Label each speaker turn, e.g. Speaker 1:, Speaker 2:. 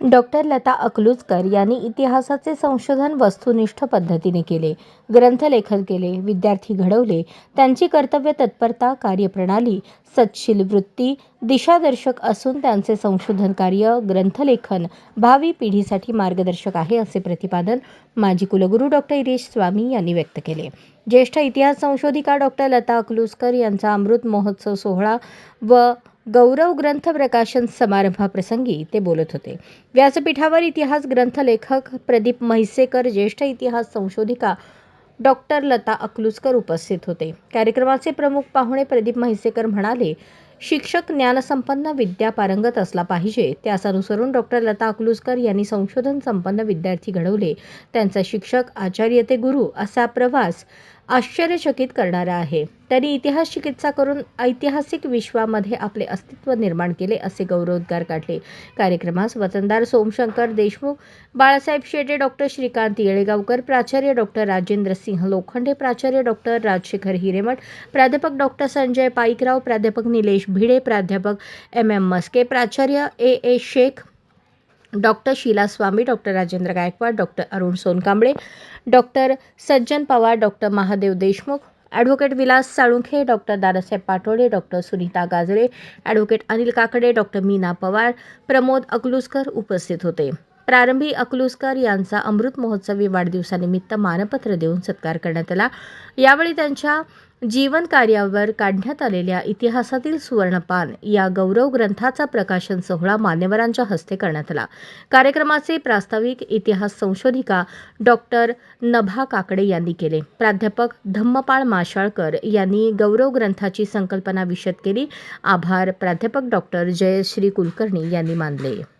Speaker 1: Doctor Lata अकलूजकर यांनी इतिहासाचे संशोधन वस्तुनिष्ठ पद्धतीने केले ग्रंथलेखन केले विद्यार्थी घडवले त्यांची कर्तव्य तत्परता कार्यप्रणाली सत्शील वृत्ती दिशादर्शक असून त्यांचे संशोधन कार्य ग्रंथलेखन भावी पिढीसाठी मार्गदर्शक आहे असे प्रतिपादन माजी कुलगुरू डॉक्टर इरेश स्वामी यांनी व्यक्त केले. ज्येष्ठ इतिहास संशोधिका डॉक्टर लता अकलूजकर यांचा अमृत महोत्सव सोहळा व गौरव ग्रंथ प्रकाशन समारंभाप्रसंगी ते बोलत होते. व्यासपीठावर इतिहास ग्रंथलेखक प्रदीप म्हैसेकर ज्येष्ठ इतिहास संशोधिका डॉक्टर लता अकलूजकर उपस्थित होते. कार्यक्रमाचे प्रमुख पाहुणे प्रदीप म्हैसेकर म्हणाले शिक्षक ज्ञानसंपन्न विद्या पारंगत असला पाहिजे. त्यास अनुसरून डॉक्टर लता अकलूजकर यांनी संशोधन संपन्न विद्यार्थी घडवले. त्यांचा शिक्षक आचार्य ते गुरु असा प्रवास आश्चर्यचकित करणारा आहे. त्यांनी इतिहास चिकित्सा करून ऐतिहासिक विश्वामध्ये आपले अस्तित्व निर्माण केले असे गौरवोद्गार काढले. कार्यक्रमास वतनदार सोमशंकर देशमुख बाळासाहेब शेटे डॉक्टर श्रीकांत येळेगावकर प्राचार्य डॉक्टर राजेंद्र सिंह लोखंडे प्राचार्य डॉक्टर राजशेखर हिरेमठ प्राध्यापक डॉक्टर संजय पाईकराव प्राध्यापक निलेश भिडे प्राध्यापक एम. एम. मस्के प्राचार्य A. A. Shaikh doctor Sheela Swami doctor Rajendra Gaikwad doctor Arun Sonkamble doctor Sajjan Pawar doctor Mahadev Deshmukh advocate Vilas Salunkhe doctor Dadasaheb Patole doctor Sunita Gajare advocate Anil Kakade doctor Meena Pawar Pramod Akluskar उपस्थित होते. प्रारंभी अकलूजकर यांचा अमृत महोत्सवी वाढदिवसानिमित्त मानपत्र देऊन सत्कार करण्यात आला. यावेळी त्यांच्या जीवन कार्यावर काढण्यात आलेल्या इतिहासातील सुवर्णपान या गौरव ग्रंथाचा प्रकाशन सोहळा मान्यवरांच्या हस्ते करण्यात आला. कार्यक्रमाचे प्रास्ताविक इतिहास संशोधिका डॉक्टर नभा काकडे यांनी केले. प्राध्यापक धम्मपाळ माशाळकर यांनी गौरव ग्रंथाची संकल्पना विशद केली. आभार प्राध्यापक डॉक्टर जयश्री कुलकर्णी यांनी मानले.